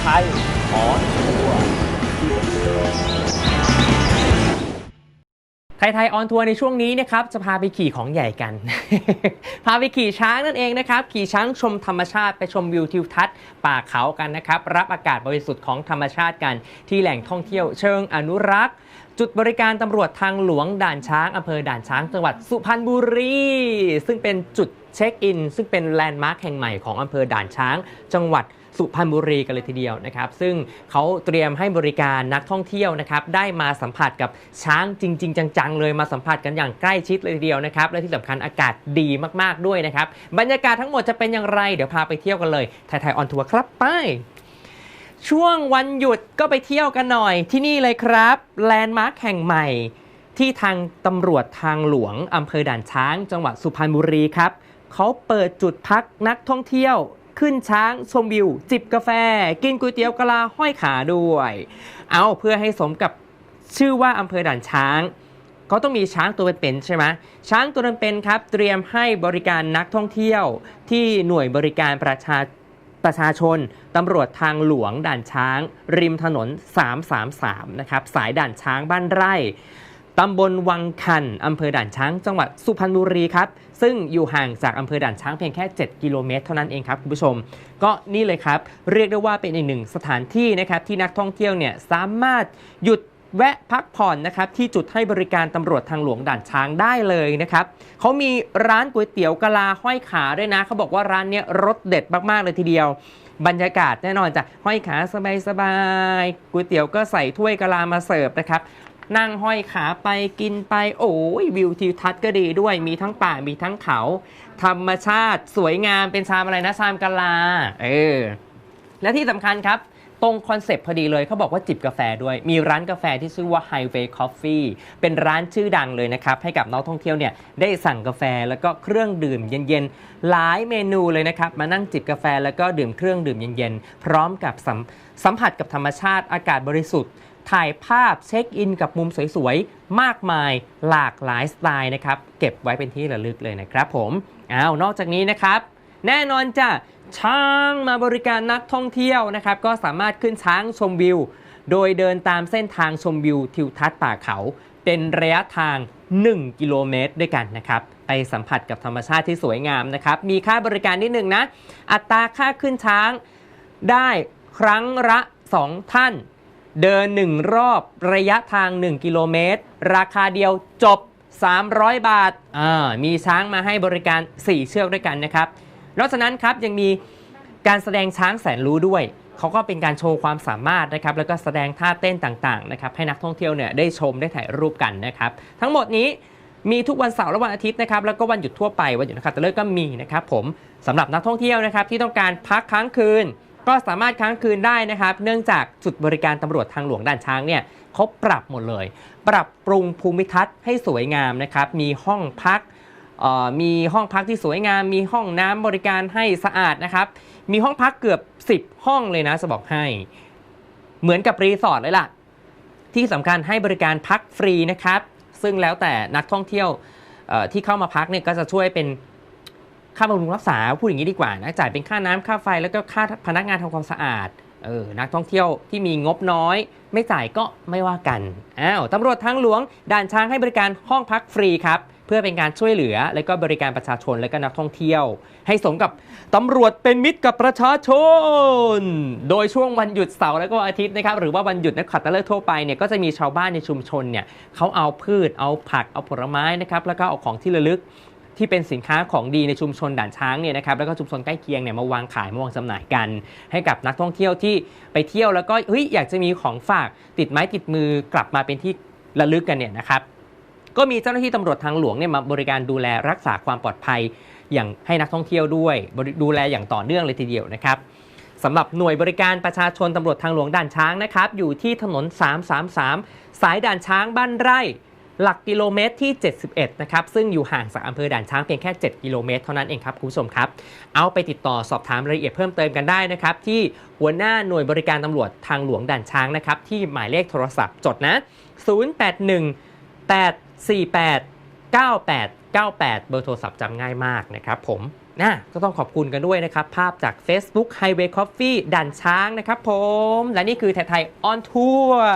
ไทยถอนทัวร์ไทยไทยออนทัวร์ในช่วงนี้นะครับจะพาไปขี่ของใหญ่กัน พาไปขี่ช้างนั่นเองนะครับขี่ช้างชมธรรมชาติไปชมวิวทิวทัศน์ป่าเขากันนะครับรับอากาศบริสุทธิ์ของธรรมชาติกัน ที่แหล่งท่องเที่ยวเชิงอนุรักษ์จุดบริการตำรวจทางหลวงด่านช้างอำเภอด่านช้างจังหวัดสุพรรณบุรี ซึ่งเป็นจุดเช็คอิน ซึ่งเป็นแลนด์มาร์คแห่งใหม่ของอำเภอด่านช้าง จังหวัด สุพรรณบุรีกันเลยทีเดียวนะครับ ซึ่งเขาเตรียมให้บริการนักท่องเที่ยวนะครับได้มาสัมผัสกับช้างจริง ๆ จังๆ เลยมาสัมผัสกันอย่างใกล้ชิดเลยทีเดียวนะครับ และที่สำคัญอากาศดีมากๆด้วยนะครับ บรรยากาศทั้งหมดจะเป็นอย่างไร เดี๋ยวพาไปเที่ยวกันเลยไทยไทยออนทัวร์ครับไปช่วงวันหยุดก็ไปเที่ยวกันหน่อยที่นี่เลยครับแลนด์มาร์คแห่งใหม่ที่ทางตำรวจทางหลวงอำเภอด่านช้าง จังหวัดสุพรรณบุรีครับเขาเปิดจุดพักนักท่องเที่ยว ขึ้นช้างชมวิว จิบกาแฟ กินก๋วยเตี๋ยวกะลาห้อยขาด้วย เอาเพื่อให้สมกับชื่อว่าอำเภอด่านช้างเขาต้องมีช้างตัวเป็นๆใช่ไหมช้างตัวเป็นๆครับ เตรียมให้บริการนักท่องเที่ยว ที่หน่วยบริการประชาประชาชนตำรวจทางหลวงด่านช้าง ริมถนน 333 นะครับ สายด่านช้างบ้านไร่ ตำบลวังคัน อำเภอด่านช้าง จังหวัดสุพรรณบุรีครับ ซึ่งอยู่ห่างจากอำเภอด่านช้างเพียงแค่ 7 กิโลเมตรเท่านั้นเองครับคุณผู้ชม ก็นี่เลยครับ เรียกได้ว่าเป็นอีกหนึ่งสถานที่นะครับที่นักท่องเที่ยวเนี่ยสามารถหยุดแวะพักผ่อนนะครับที่จุดให้บริการตำรวจทางหลวงด่านช้างได้เลยนะครับเขามีร้านก๋วยเตี๋ยวกะลาห้อยขาด้วยนะเขาบอกว่าร้านเนี้ยรสเด็ดมากๆเลยทีเดียว บรรยากาศแน่นอนจ้ะห้อยขาสบายๆก๋วยเตี๋ยวก็ใส่ถ้วยกะลามาเสิร์ฟนะครับ นั่งห้อยขาไปกินไป โอ้ยวิวทิวทัศน์ก็ดีด้วยมีทั้งป่ามีทั้งเขา ธรรมชาติสวยงามเป็นชามอะไรนะชามกะลาเออและที่สำคัญครับตรงคอนเซปต์พอดีเลยเขาบอกว่าจิบกาแฟด้วย มีร้านกาแฟที่ชื่อว่า Highway Coffee เป็นร้านชื่อดังเลยนะครับ ให้กับนักท่องเที่ยวเนี่ยได้สั่งกาแฟแล้วก็เครื่องดื่มเย็นๆ หลายเมนูเลยนะครับ มานั่งจิบกาแฟแล้วก็ดื่มเครื่องดื่มเย็นๆ พร้อมกับสัมสัมผัสกับธรรมชาติอากาศบริสุทธิ์ ถ่ายภาพเช็คอินกับมุมสวยๆ มากมายหลากหลายสไตล์นะครับ เก็บไว้เป็นที่ระลึกเลยนะครับผมอ้าวนอกจากนี้นะครับ แน่นอนจ้ะช้างมาบริการนักท่องเที่ยวนะครับ ก็สามารถขึ้นช้างชมวิว โดยเดินตามเส้นทางชมวิวทิวทัศน์ป่าเขา เป็นระยะทาง 1 กิโลเมตรด้วยกันนะครับไปสัมผัสกับธรรมชาติที่สวยงามนะครับ มีค่าบริการนิดหนึ่งนะ อัตราค่าขึ้นช้างได้ครั้งละ 2 ท่าน เดิน 1 รอบระยะทาง 1 กิโลเมตร ราคาเดียวจบ 300 บาทอ่ามีช้างมาให้บริการ 4 เชือกด้วยกันนะครับ นอกจากนั้นครับยังมีการแสดงช้างแสนรู้ด้วยเขาก็เป็นการโชว์ความสามารถนะครับแล้วก็แสดงท่าเต้นต่างๆนะครับให้นักท่องเที่ยวเนี่ยได้ชมได้ถ่ายรูปกันนะครับทั้งหมดนี้มีทุกวันเสาร์และวันอาทิตย์นะครับแล้วก็วันหยุดทั่วไปวันหยุดนักขัตฤกษ์ก็มีนะครับผมสำหรับนักท่องเที่ยวนะครับที่ต้องการพักค้างคืน ก็สามารถค้างคืนได้นะครับ เนื่องจากจุดบริการตำรวจทางหลวงด่านช้างเนี่ยเขาปรับหมดเลย ปรับปรุงภูมิทัศน์ให้สวยงามนะครับ มีห้องพักมีห้องพักที่สวยงาม มีห้องน้ำบริการให้สะอาดนะครับ มีห้องพักเกือบ 10 ห้องเลยนะจะบอกให้ เหมือนกับรีสอร์ทเลยล่ะ ที่สำคัญให้บริการพักฟรีนะครับ ซึ่งแล้วแต่นักท่องเที่ยวที่เข้ามาพักเนี่ยก็จะช่วยเป็น ค่าบำรุงรักษาพูดอย่างนี้ดีกว่านะจ่ายเป็นค่าน้ำค่าไฟแล้วก็ค่าพนักงานทำความสะอาดเออนักท่องเที่ยวที่มีงบน้อย ไม่จ่ายก็ไม่ว่ากันอ้าวตำรวจทางหลวงด่านช้างให้บริการห้องพักฟรีครับเพื่อเป็นการช่วยเหลือ และก็บริการประชาชนและก็นักท่องเที่ยว ให้สมกับตำรวจเป็นมิตรกับประชาชน โดยช่วงวันหยุดเสาร์และก็อาทิตย์นะครับหรือว่าวันหยุดนักขัตฤกษ์ทั่วไปเนี่ยก็จะมีชาวบ้านในชุมชนเนี่ยเขาเอาพืชเอาผักเอาผลไม้นะครับแล้วก็เอาของที่ระลึก ที่เป็นสินค้าของดีในชุมชนด่านช้างเนี่ยนะครับแล้วก็ชุมชนใกล้เคียงเนี่ยมาวางขายมาวางจำหน่ายกัน ให้กับนักท่องเที่ยวที่ไปเที่ยวแล้วก็เฮ้ยอยากจะมีของฝากติดไม้ติดมือกลับมาเป็นที่ระลึกกันเนี่ยนะครับก็มีเจ้าหน้าที่ตำรวจทางหลวงเนี่ยมาบริการดูแลรักษาความปลอดภัย อย่างให้นักท่องเที่ยวด้วยดูแลอย่างต่อเนื่องเลยทีเดียวนะครับสำหรับหน่วยบริการประชาชนตำรวจทางหลวงด่านช้างนะครับอยู่ที่ถนน 333 สายด่านช้างบ้านไร่ หลักกิโลเมตรที่ 71 นะครับ ซึ่งอยู่ห่างจากอำเภอด่านช้างเพียงแค่ 7 กิโลเมตรเท่านั้นเองครับคุณผู้ชมครับ เอาไปติดต่อสอบถามรายละเอียดเพิ่มเติมกันได้นะครับ ที่หัวหน้าหน่วยบริการตำรวจทางหลวงด่านช้างนะครับ ที่หมายเลขโทรศัพท์จดนะ 081 848 9898 เบอร์โทรศัพท์จำง่ายมากนะครับผมนะก็ต้องขอบคุณกันด้วยนะครับ ภาพจาก Facebook Highway Coffee ด่านช้างนะครับผม และนี่คือไทยไทยออนทัวร์